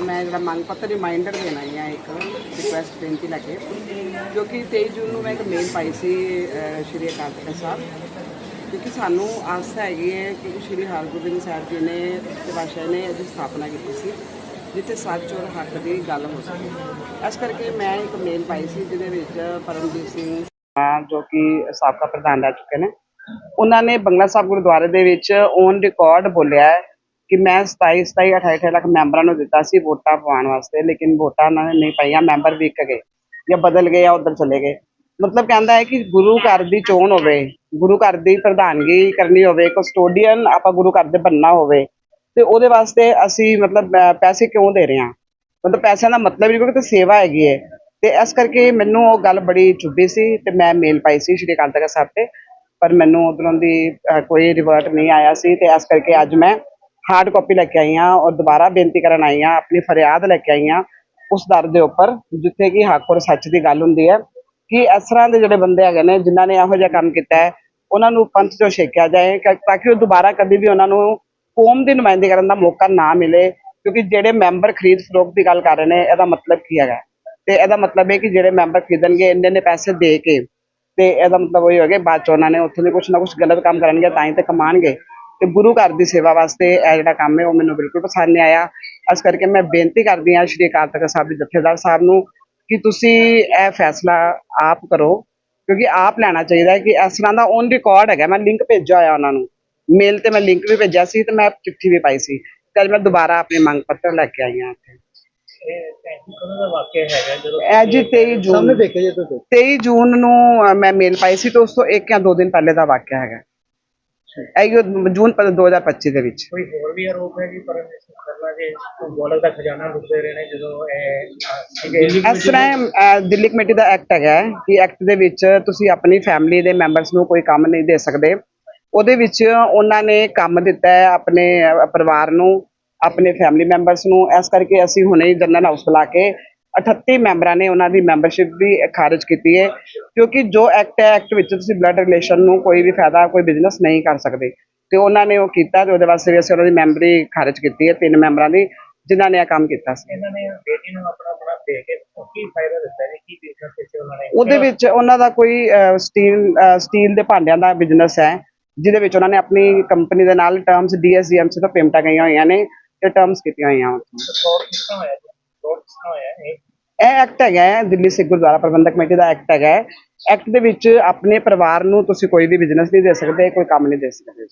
ਮੈਂ ਜਿਹੜਾ ਮੰਗ ਪੱਤਰ ਰਿਮਾਈਂਡਰ ਦੇਣਾ ਹੈ, ਇੱਕ ਰਿਕੁਐਸਟ ਬੇਨਤੀ ਲੈ ਕੇ, ਜੋ ਕਿ 23 ਜੂਨ ਨੂੰ ਮੈਂ ਇੱਕ ਮੇਲ ਪਾਈ ਸੀ ਸ਼੍ਰੀ ਅਕਾਲ ਤਖਤ ਸਾਹਿਬ, ਕਿਉਂਕਿ ਸਾਨੂੰ ਆਸਾ ਹੈਗੀ ਹੈ ਕਿ ਸ਼੍ਰੀ ਹਰਗੋਬਿੰਦ ਸਾਹਿਬ ਜੀ ਨੇ ਪਾਤਸ਼ਾਹ ਨੇ ਅਜੀ ਸਥਾਪਨਾ ਕੀਤੀ ਸੀ, ਜਿੱਥੇ ਸੱਚ ਔਰ ਹੱਕ ਦੀ ਗੱਲ ਹੋ ਸਕੇ। ਇਸ ਕਰਕੇ ਮੈਂ ਇੱਕ ਮੇਲ ਪਾਈ ਸੀ, ਜਿਹਦੇ ਵਿੱਚ ਪਰਮਜੀਤ ਸਿੰਘ ਅਹ, ਜੋ ਕਿ ਸਾਬਕਾ ਪ੍ਰਧਾਨ ਰਹਿ ਚੁੱਕੇ ਨੇ ਉਹਨਾਂ ਨੇ ਬੰਗਲਾ ਸਾਹਿਬ ਗੁਰਦੁਆਰੇ ਦੇ ਵਿੱਚ ਔਨ ਰਿਕਾਰਡ ਬੋਲਿਆ ਹੈ ਕਿ ਮੈਂ 27 27 28 28 ਲੱਖ ਮੈਂਬਰਾਂ ਨੂੰ ਦਿੱਤਾ ਸੀ ਵੋਟਾਂ ਪਵਾਉਣ ਵਾਸਤੇ ਲੇਕਿਨ ਵੋਟਾਂ ਉਹਨਾਂ ਨੇ ਨਹੀਂ ਪਾਈਆਂ ਮੈਂਬਰ ਵਿਕ ਗਏ ਜਾਂ ਬਦਲ ਗਏ ਜਾਂ ਉਧਰ ਚਲੇ ਗਏ। ਮਤਲਬ ਕਹਿੰਦਾ ਹੈ ਕਿ ਗੁਰੂ ਘਰ ਦੀ ਚੋਣ ਹੋਵੇ ਗੁਰੂ ਘਰ ਦੀ ਪ੍ਰਧਾਨਗੀ ਕਰਨੀ ਹੋਵੇ ਕਸਟੋਡੀਅਨ ਆਪਾਂ ਗੁਰੂ ਘਰ ਦੇ ਬੰਨਾ ਹੋਵੇ ਤੇ ਉਹਦੇ ਵਾਸਤੇ ਅਸੀਂ ਮਤਲਬ ਪੈਸੇ ਕਿਉਂ ਦੇ ਰਹੇ ਹਾਂ? ਮਤਲਬ ਪੈਸਿਆਂ ਦਾ ਮਤਲਬ ਹੀ ਕੋਈ ਤੇ ਸੇਵਾ ਹੈਗੀ ਹੈ। ਤੇ ਇਸ ਕਰਕੇ ਮੈਨੂੰ ਉਹ ਗੱਲ ਬੜੀ ਚੁੱਭੀ ਸੀ ਤੇ ਮੈਂ ਮੇਲ ਪਾਈ ਸੀ ਸ਼੍ਰੀ ਅਕਾਲ ਤਖਤ ਸਾਹਿਬ ਤੇ, ਪਰ ਮੈਨੂੰ ਉਧਰੋਂ ਦੀ ਕੋਈ ਰਿਵਰਟ ਨਹੀਂ ਆਇਆ ਸੀ ਤੇ ਇਸ ਕਰਕੇ ਅੱਜ ਮੈਂ ਹਾਰਡ ਕਾਪੀ ਲੈ ਕੇ ਆਈ ਹਾਂ ਔਰ ਦੁਬਾਰਾ ਬੇਨਤੀ ਕਰਨ ਆਈ ਹਾਂ, ਆਪਣੀ ਫਰਿਆਦ ਲੈ ਕੇ ਆਈ ਹਾਂ ਉਸ ਦਰ ਦੇ ਉੱਪਰ, ਜਿੱਥੇ ਕਿ ਹੱਕ ਔਰ ਸੱਚ ਦੀ ਗੱਲ ਹੁੰਦੀ ਹੈ ਕਿ ਇਸ ਤਰ੍ਹਾਂ ਦੇ ਜਿਹੜੇ ਬੰਦੇ ਹੈਗੇ ਨੇ ਜਿਨ੍ਹਾਂ ਨੇ ਇਹੋ ਜਿਹਾ ਕੰਮ ਕੀਤਾ ਹੈ, ਉਹਨਾਂ ਨੂੰ ਪੰਥ ਚੋਂ ਛੇਕਿਆ ਜਾਏ ਤਾਂ ਕਿ ਉਹ ਦੁਬਾਰਾ ਕਦੇ ਵੀ ਉਹਨਾਂ ਨੂੰ ਕੌਮ ਦੀ ਨੁਮਾਇੰਦਗੀ ਕਰਨ ਦਾ ਮੌਕਾ ਨਾ ਮਿਲੇ, ਕਿਉਂਕਿ ਜਿਹੜੇ ਮੈਂਬਰ ਖਰੀਦ ਫਰੋਖਤ ਦੀ ਗੱਲ ਕਰ ਰਹੇ ਨੇ, ਇਹਦਾ ਮਤਲਬ ਕੀ ਹੈਗਾ? ਤੇ ਇਹਦਾ ਮਤਲਬ ਹੈ ਕਿ ਜਿਹੜੇ ਮੈਂਬਰ ਖਰੀਦਣਗੇ, ਇੰਨੇ ਨੇ ਪੈਸੇ ਦੇ ਕੇ ਤੇ ਇਹਦਾ ਮਤਲਬ ਉਹ ਹੀ ਹੋਗਾ ਬਾਅਦ ਚ ਉਹਨਾਂ ਨੇ ਉੱਥੋਂ ਦੀ ਕੁਛ ਨਾ ਕੁਛ ਗਲਤ ਕੰਮ ਕਰਨਗੇ, ਤਾਂ ਹੀ ਤੇ ਕਮਾਣਗੇ। ਤੇ ਗੁਰੂ ਘਰ ਦੀ ਸੇਵਾ ਵਾਸਤੇ ਇਹ ਜਿਹੜਾ ਕੰਮ ਹੈ, ਉਹ ਮੈਨੂੰ ਬਿਲਕੁਲ ਪਸੰਦ ਨਹੀਂ ਆਇਆ। ਇਸ ਕਰਕੇ ਮੈਂ ਬੇਨਤੀ ਕਰਦੀ ਹਾਂ ਸ਼੍ਰੀ ਅਕਾਲ ਤਖਤ ਸਾਹਿਬ ਦੇ ਜਥੇਦਾਰ ਸਾਹਿਬ ਨੂੰ ਕਿ ਤੁਸੀਂ ਇਹ ਫੈਸਲਾ ਆਪ ਕਰੋ, ਕਿਉਂਕਿ ਆਪ ਲੈਣਾ ਚਾਹੀਦਾ ਹੈ ਕਿ ਇਸ ਤਰ੍ਹਾਂ ਦਾ ਔਨ ਰਿਕਾਰਡ ਹੈਗਾ। ਮੈਂ ਲਿੰਕ ਭੇਜਿਆ ਹੋਇਆ ਉਹਨਾਂ ਨੂੰ। ਮੇਲ ਤੇ ਮੈਂ ਲਿੰਕ ਵੀ ਭੇਜਿਆ ਸੀ ਤੇ ਮੈਂ ਚਿੱਠੀ ਵੀ ਪਾਈ ਸੀ। ਤੇ ਮੈਂ ਦੁਬਾਰਾ ਆਪਣੇ ਮੰਗ ਪੱਤਰ ਲੈ ਕੇ ਆਈ ਹਾਂ ਇੱਥੇ। ਇਹ ਜੀ 23 ਜੂਨ ਦੇਖਿਆ ਜੇ ਤੁਸੀਂ। 23 ਜੂਨ ਨੂੰ ਅ, ਮੈਂ ਮੇਲ ਪਾਈ ਸੀ ਤੇ ਉਸ ਤੋਂ ਇੱਕ ਜਾਂ ਦੋ ਦਿਨ ਪਹਿਲੇ ਦਾ ਵਾਕਿਆ ਹੈਗਾ। ਇਹ ਜੂਨ 2025 ਦੇ ਵਿੱਚ। ਕੋਈ ਹੋਰ ਵੀ ਆਰੋਪ ਹੈ ਜੀ ਪਰਮੇਸ਼ਰ ਕਰਨਾ ਦੇ ਗੋਲਕ ਦਾ ਖਜ਼ਾਨਾ ਲੁੱਟਦੇ ਰਹੇ ਨੇ ਜਦੋਂ ਇਹ ਇਸ ਤਰ੍ਹਾਂ ਦਿੱਲੀ ਕਮੇਟੀ ਦਾ ਐਕਟ ਹੈਗਾ ਹੈ ਕਿ ਐਕਟ ਦੇ ਵਿੱਚ ਤੁਸੀਂ ਆਪਣੀ ਫੈਮਿਲੀ ਦੇ ਮੈਂਬਰਸ ਨੂੰ ਕੋਈ ਕੰਮ ਨਹੀਂ ਦੇ ਸਕਦੇ। ਉਹਦੇ ਵਿੱਚ ਉਹਨਾਂ ਨੇ ਕੰਮ ਦਿੱਤਾ ਹੈ ਆਪਣੇ ਪਰਿਵਾਰ ਨੂੰ। ਆਪਣੇ ਫੈਮਿਲੀ ਮੈਂਬਰਸ ਨੂੰ। ਇਸ ਕਰਕੇ ਅਸੀਂ ਹੁਣੇ ਹੀ ਜਨਰਲ ਹਾਊਸ ਬੁਲਾ ਕੇ 38 ਮੈਂਬਰਾਂ ਨੇ ਉਹਨਾਂ ਦੀ ਮੈਂਬਰਸ਼ਿਪ ਵੀ ਖਾਰਜ ਕੀਤੀ ਹੈ। ਕਿਉਂਕਿ ਜੋ ਐਕਟ ਹੈ ਐਕਟ ਵਿੱਚ ਤੁਸੀਂ ਬਲੱਡ ਰਿਲੇਸ਼ਨ ਨੂੰ ਕੋਈ ਵੀ ਫਾਇਦਾ ਕੋਈ ਬਿਜ਼ਨਸ ਨਹੀਂ ਕਰ ਸਕਦੇ। ਤੇ ਉਹਨਾਂ ਨੇ ਉਹ ਕੀਤਾ ਤੇ ਉਹਦੇ ਵਾਸਤੇ ਵੀ ਅਸੀਂ ਉਹਨਾਂ ਦੀ ਮੈਂਬਰੀ ਖਾਰਜ ਕੀਤੀ ਹੈ ਤਿੰਨ ਮੈਂਬਰਾਂ ਦੀ ਜਿਨ੍ਹਾਂ ਨੇ ਇਹ ਕੰਮ ਕੀਤਾ ਸੀ। ਇਹਨਾਂ ਨੇ ਬੇਟੀ ਨੂੰ ਆਪਣਾ ਆਪਣਾ ਦੇ ਕੇ ਕੀ ਫਾਇਦਾ ਦਿੱਤਾ ਜੀ? ਕੀ ਬਿਜ਼ਨਸ ਵਿੱਚ ਉਹਨਾਂ ਨੇ ਉਹਦੇ ਵਿੱਚ ਉਹਨਾਂ ਦਾ ਕੋਈ ਸਟੀਲ ਸਟੀਲ ਦੇ ਭਾਂਡਿਆਂ ਦਾ ਬਿਜ਼ਨਸ ਹੈ ਜਿਹਦੇ ਵਿੱਚ ਉਹਨਾਂ ਨੇ ਆਪਣੀ ਕੰਪਨੀ ਦੇ ਨਾਲ ਟਰਮਸ ਡੀਐਸਡੀਐਮਸੀ ਤੋਂ ਪੇਮੈਂਟਾਂ ਗਈਆਂ ਹੋਈਆਂ ਨੇ। ਤੇ ਟਰਮਸ ਕੀਤੀਆਂ ਹੋਈਆਂ ਉੱਥੋਂ ਫਰਾਡ ਕਿਸ ਤਰ੍ਹਾਂ ਹੋਇਆ ਜੀ? ਫਰਾਡ ਕਿਸ ਤਰ੍ਹਾਂ ਹੋਇਆ ਇਹ? ਇਹ ਐਕਟ ਹੈਗਾ ਹੈ, ਦਿੱਲੀ ਸਿੱਖ ਗੁਰਦੁਆਰਾ ਪ੍ਰਬੰਧਕ ਕਮੇਟੀ ਦਾ ਐਕਟ ਹੈਗਾ ਐਕਟ ਦੇ ਵਿੱਚ ਆਪਣੇ ਪਰਿਵਾਰ ਨੂੰ ਤੁਸੀਂ ਕੋਈ ਵੀ ਬਿਜ਼ਨਸ ਨਹੀਂ ਦੇ ਸਕਦੇ ਕੋਈ ਕੰਮ ਨਹੀਂ ਦੇ ਸਕਦੇ।